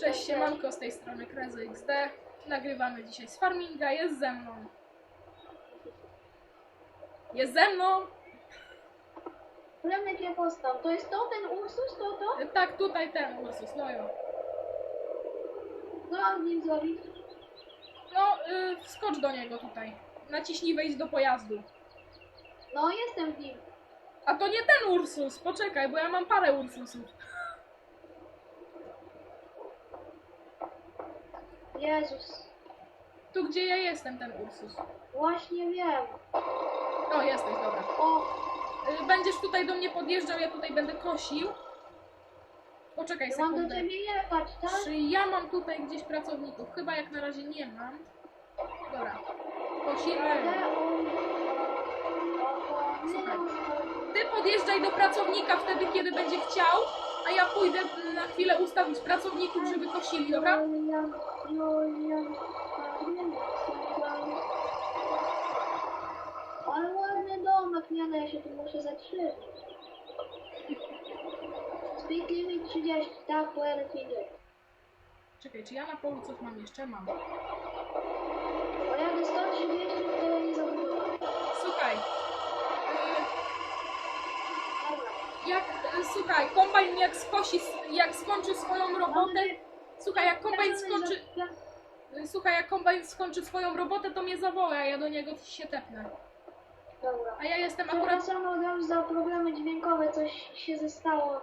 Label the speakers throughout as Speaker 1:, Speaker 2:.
Speaker 1: Cześć, siemanko, z tej strony Krezo XD. Nagrywamy dzisiaj z farminga, jest ze mną. Jest ze mną!
Speaker 2: Problemek nie postał. To jest to, ten Ursus, to to?
Speaker 1: Tak, tutaj ten Ursus, no jo.
Speaker 2: Co mam z nim zrobić?
Speaker 1: No, y, wskocz do niego tutaj. Naciśnij wejść do pojazdu.
Speaker 2: No, jestem w nim.
Speaker 1: A to nie ten Ursus, poczekaj, bo ja mam parę Ursusów.
Speaker 2: Jezus.
Speaker 1: Tu, gdzie ja jestem, ten Ursus.
Speaker 2: Właśnie wiem.
Speaker 1: O, jesteś, dobra.
Speaker 2: O,
Speaker 1: Y, Będziesz tutaj do mnie podjeżdżał, ja tutaj będę kosił. Poczekaj
Speaker 2: ja mam do
Speaker 1: sekundę.
Speaker 2: ciebie jechać, tak?
Speaker 1: Czy ja mam tutaj gdzieś pracowników? Chyba jak na razie nie mam. Dobra. Kosimy.
Speaker 2: Ale on...
Speaker 1: Słuchaj. Ty podjeżdżaj do pracownika wtedy, kiedy będzie chciał, a ja pójdę na chwilę ustawić pracowników, żeby kosili, dobra?
Speaker 2: Ale ładny domek, nie no, ja się tu muszę zatrzymać. Speed limit 30, tak, pojadę 50.
Speaker 1: Czekaj, czy ja na polu coś mam jeszcze? Mam.
Speaker 2: Pojadę 130, to nie zabudować.
Speaker 1: Słuchaj.
Speaker 2: Dobra.
Speaker 1: Jak, słuchaj, kombajn jak skosi, jak skończy swoją robotę, słuchaj, jak kombajn skończy, słuchaj, jak kombajn skończy swoją robotę, to mnie zawoła, a ja do niego się tepnę.
Speaker 2: Dobra.
Speaker 1: A ja jestem akurat
Speaker 2: Przepraszam od razu za problemy dźwiękowe, coś się zestało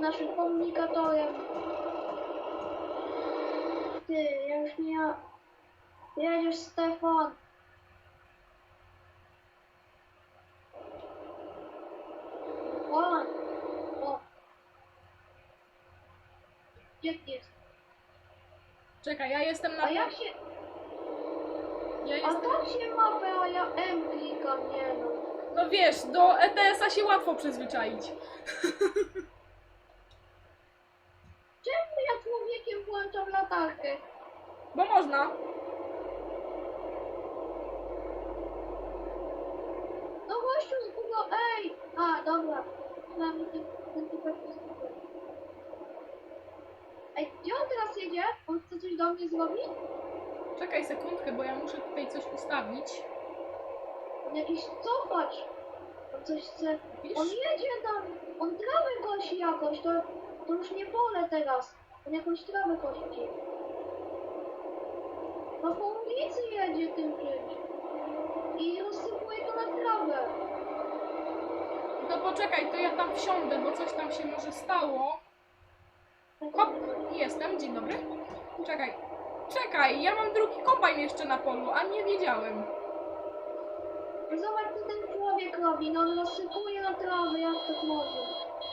Speaker 2: naszym komunikatorem. Ty, ja już nie... Jedziesz Stefan. O! O! Jest?
Speaker 1: Czekaj, ja jestem na.
Speaker 2: A jak się...
Speaker 1: Ja
Speaker 2: A
Speaker 1: jestem.
Speaker 2: tak się mapę, a ja M klikam, nie no.
Speaker 1: No wiesz, do ETS-a się łatwo przyzwyczaić.
Speaker 2: Czemu ja człowiekiem włączam latarkę?
Speaker 1: Bo można.
Speaker 2: No gościu z Google, ej! A, dobra. Że ten, ten typek jest Google. Ej, gdzie on teraz jedzie? On chce coś do mnie zrobić?
Speaker 1: Czekaj sekundkę, bo ja muszę tutaj coś ustawić.
Speaker 2: On jakiś cofacz. On coś chce...
Speaker 1: Wiesz?
Speaker 2: On jedzie tam! On trawę kosi jakoś, to, to już nie pole teraz. On jakąś trawę kosi. No po ulicy jedzie tym czymś. I rozsypuje to na trawę.
Speaker 1: To poczekaj, to ja tam wsiądę, bo coś tam się może stało. Hop, jestem, dzień dobry. Czekaj, czekaj, ja mam drugi kombajn jeszcze na polu, a nie wiedziałem.
Speaker 2: Zobacz, co ten człowiek robi. No rozsypuje na trawę, jak tak może.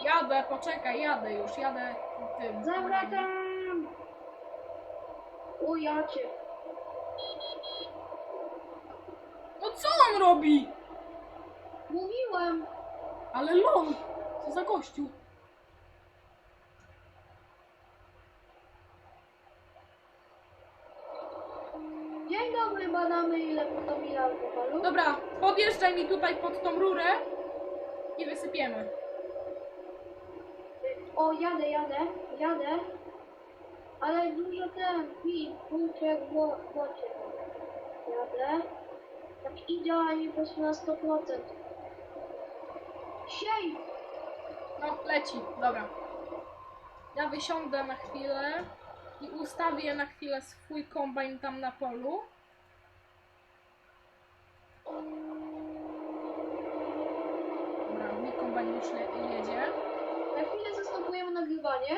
Speaker 1: Jadę, poczekaj, jadę już, jadę tym.
Speaker 2: Zawracam! O, ja cię.
Speaker 1: No co on robi?
Speaker 2: Mówiłem.
Speaker 1: Ale lol, co za gościu.
Speaker 2: Dzień dobry, badamy ile to mila alkoholu.
Speaker 1: Dobra, podjeżdżaj mi tutaj pod tą rurę i wysypiemy.
Speaker 2: O, jadę, jadę, jadę. Ale dużo ten, kurczę jak w w wodzie. Jadę. Tak idealnie poszło na 100%. Siej!
Speaker 1: No, leci, dobra. Ja wysiądę na chwilę i ustawię na chwilę swój kombajn tam na polu. Dobra, kombajn już je- jedzie.
Speaker 2: Na chwilę zastopujemy nagrywanie.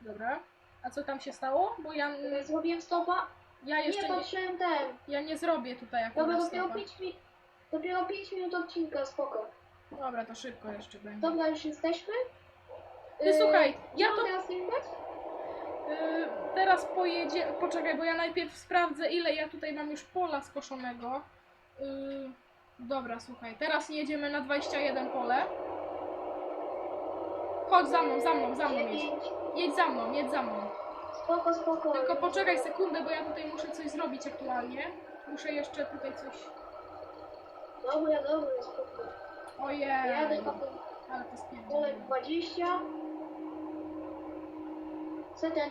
Speaker 1: Dobra. A co tam się stało? Bo ja,
Speaker 2: Zrobiłem stopa.
Speaker 1: ja jeszcze nie,
Speaker 2: patrzyłem ten.
Speaker 1: ja nie zrobię tutaj
Speaker 2: Dobra,
Speaker 1: akurat
Speaker 2: dopiero
Speaker 1: stopa.
Speaker 2: 5 mi... Dopiero 5 minut odcinka, spoko.
Speaker 1: Dobra, to szybko jeszcze będzie.
Speaker 2: Dobra, już jesteśmy?
Speaker 1: Ty
Speaker 2: Yy,
Speaker 1: słuchaj, ja
Speaker 2: co
Speaker 1: to
Speaker 2: teraz filmować?
Speaker 1: y, teraz pojedzie. Poczekaj, bo ja najpierw sprawdzę, ile ja tutaj mam już pola skoszonego. Y, dobra, słuchaj, teraz jedziemy na 21 pole. Chodź za mną, za mną, za mną jedź.
Speaker 2: 9.
Speaker 1: Jedź za mną, jedź za mną.
Speaker 2: Spoko, spoko.
Speaker 1: Tylko poczekaj sekundę, bo ja tutaj muszę coś zrobić aktualnie. Muszę jeszcze tutaj coś.
Speaker 2: Dobra, dobra, spoko.
Speaker 1: Ojej,
Speaker 2: Jadę potem
Speaker 1: ale to
Speaker 2: pole
Speaker 1: spierdziłem.
Speaker 2: 20. Co ten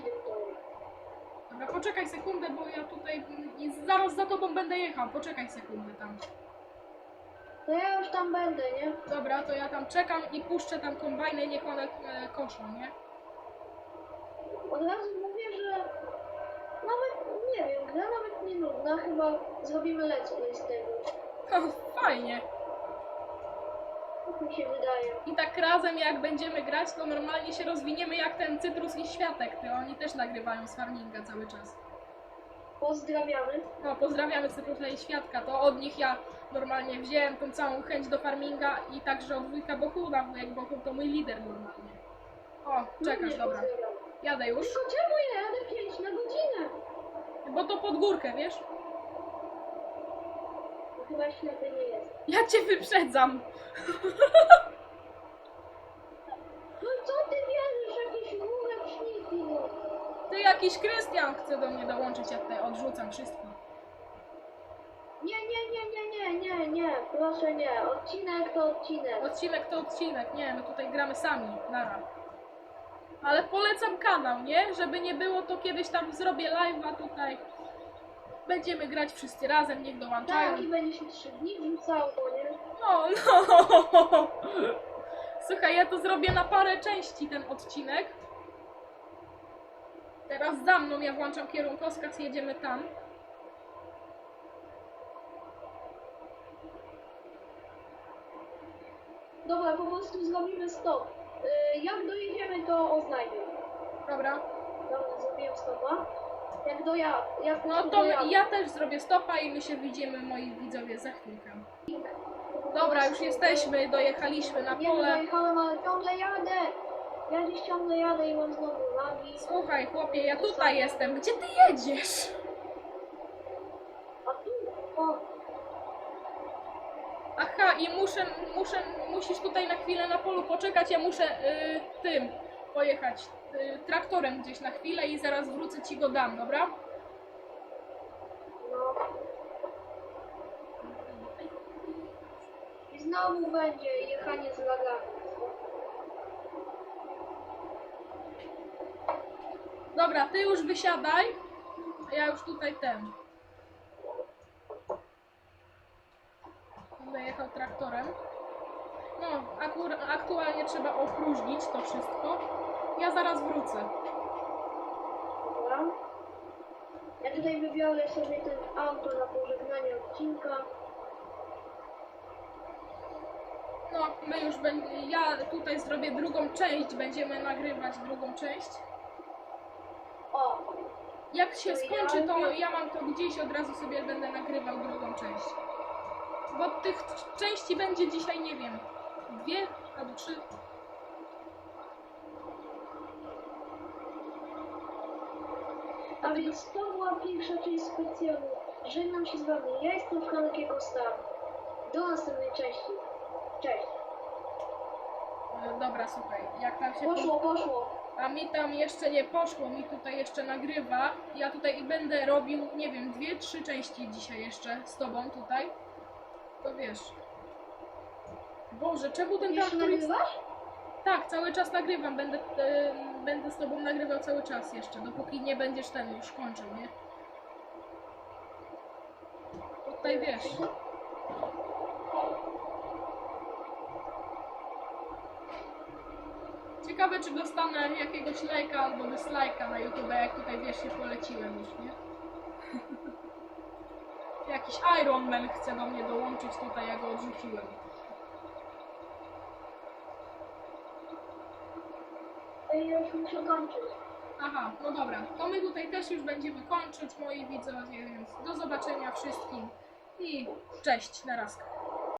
Speaker 1: Dobra, poczekaj sekundę, bo ja tutaj mm, i zaraz za tobą będę jechał. Poczekaj sekundę tam.
Speaker 2: To ja już tam będę, nie?
Speaker 1: Dobra, to ja tam czekam i puszczę tam kombajny, niech one e, koszą, nie?
Speaker 2: Od razu mówię, że nawet, nie wiem, gra nawet nie nudna, chyba zrobimy let's play z tego.
Speaker 1: Fajnie.
Speaker 2: Tak mi się wydaje.
Speaker 1: I tak razem jak będziemy grać, to normalnie się rozwiniemy jak ten Cytrus i Światek. Ty, oni też nagrywają z farminga cały czas.
Speaker 2: Pozdrawiamy.
Speaker 1: No, pozdrawiamy Cyprusa i Świadka, to od nich ja normalnie wziąłem tą całą chęć do farminga i także od wujka Bohuna, wujek Bohun to mój lider normalnie. O, czekasz,
Speaker 2: Również
Speaker 1: dobra.
Speaker 2: pozdrawiamy.
Speaker 1: Jadę już,
Speaker 2: Tylko czemu ja jadę 5 na godzinę?
Speaker 1: bo to pod górkę, wiesz?
Speaker 2: Chyba ślepy nie jest.
Speaker 1: Ja cię wyprzedzam.
Speaker 2: No co ty wierzysz, jakieś łóżeczniki? No.
Speaker 1: Ty jakiś Krystian chce do mnie dołączyć, ja tutaj odrzucam wszystko.
Speaker 2: Nie, nie, nie, nie, nie, nie, nie, proszę nie. Odcinek to odcinek.
Speaker 1: Odcinek to odcinek, nie, my tutaj gramy sami, nara. Ale polecam kanał, nie? Żeby nie było, to kiedyś tam zrobię live'a tutaj. Będziemy grać wszyscy razem, niech dołączają.
Speaker 2: Tak, i będzie się 3 dni wrzucało, nie?
Speaker 1: No, no. Słuchaj, ja to zrobię na parę części ten odcinek. Teraz za mną ja włączam kierunkowskaz, jedziemy tam.
Speaker 2: Dobra, po prostu zrobimy stop. Y, jak dojedziemy, to oznajmię.
Speaker 1: Dobra.
Speaker 2: Dobra, zrobiłem stopa. Jak doja... Jak
Speaker 1: No to
Speaker 2: dojadę-
Speaker 1: ja też zrobię stopa i my się widzimy, moi widzowie, za chwilkę. Dobra, już jesteśmy, dojechaliśmy na
Speaker 2: Nie
Speaker 1: pole.
Speaker 2: dojechałem, ale ciągle jadę. Ja dziś ciągle jadę i mam znowu lagi.
Speaker 1: Słuchaj, chłopie, ja tutaj jestem. Gdzie ty jedziesz?
Speaker 2: A tu, o,
Speaker 1: Aha, i muszę, muszę, musisz tutaj na chwilę na polu poczekać, ja muszę y, tym pojechać y, traktorem gdzieś na chwilę i zaraz wrócę ci go dam, dobra?
Speaker 2: no. I znowu będzie jechanie z lagami.
Speaker 1: Dobra, ty już wysiadaj, a ja już tutaj ten. Będę jechał traktorem. No, akur, aktualnie trzeba opróżnić to wszystko. Ja zaraz wrócę.
Speaker 2: Dobra. Ja tutaj wybiorę sobie ten auto na pożegnanie odcinka.
Speaker 1: No, my już będzie, ja tutaj zrobię drugą część, będziemy nagrywać drugą część. Jak się skończy, to ja mam to gdzieś, od razu sobie będę nagrywał drugą część. Bo tych części będzie dzisiaj, nie wiem, dwie albo trzy.
Speaker 2: a więc to była pierwsza część specjalna. Żegnam się z wami. Ja jestem Franek Star. Do następnej części. Cześć.
Speaker 1: E, Dobra, słuchaj, jak tam się...
Speaker 2: Poszło, poszło.
Speaker 1: A mi tam jeszcze nie poszło, mi tutaj jeszcze nagrywa. Ja tutaj i będę robił, nie wiem, dwie, trzy części dzisiaj jeszcze z tobą tutaj. To wiesz. Boże, czemu ten
Speaker 2: Jeszcze
Speaker 1: traktor jest...
Speaker 2: nagrywasz?
Speaker 1: Tak, cały czas nagrywam, będę, e, będę z tobą nagrywał cały czas jeszcze, dopóki nie będziesz ten już kończył, nie? Tutaj wiesz. Ciekawe, czy dostanę jakiegoś lajka albo dyslajka na YouTube, jak tutaj wiesz, się poleciłem już, nie? Jakiś Iron Man chce do mnie dołączyć tutaj, ja go odrzuciłem.
Speaker 2: Ej, Ja już muszę kończyć.
Speaker 1: Aha, no dobra. To my tutaj też już będziemy kończyć, moi widzowie, więc do zobaczenia wszystkim i cześć, na raz.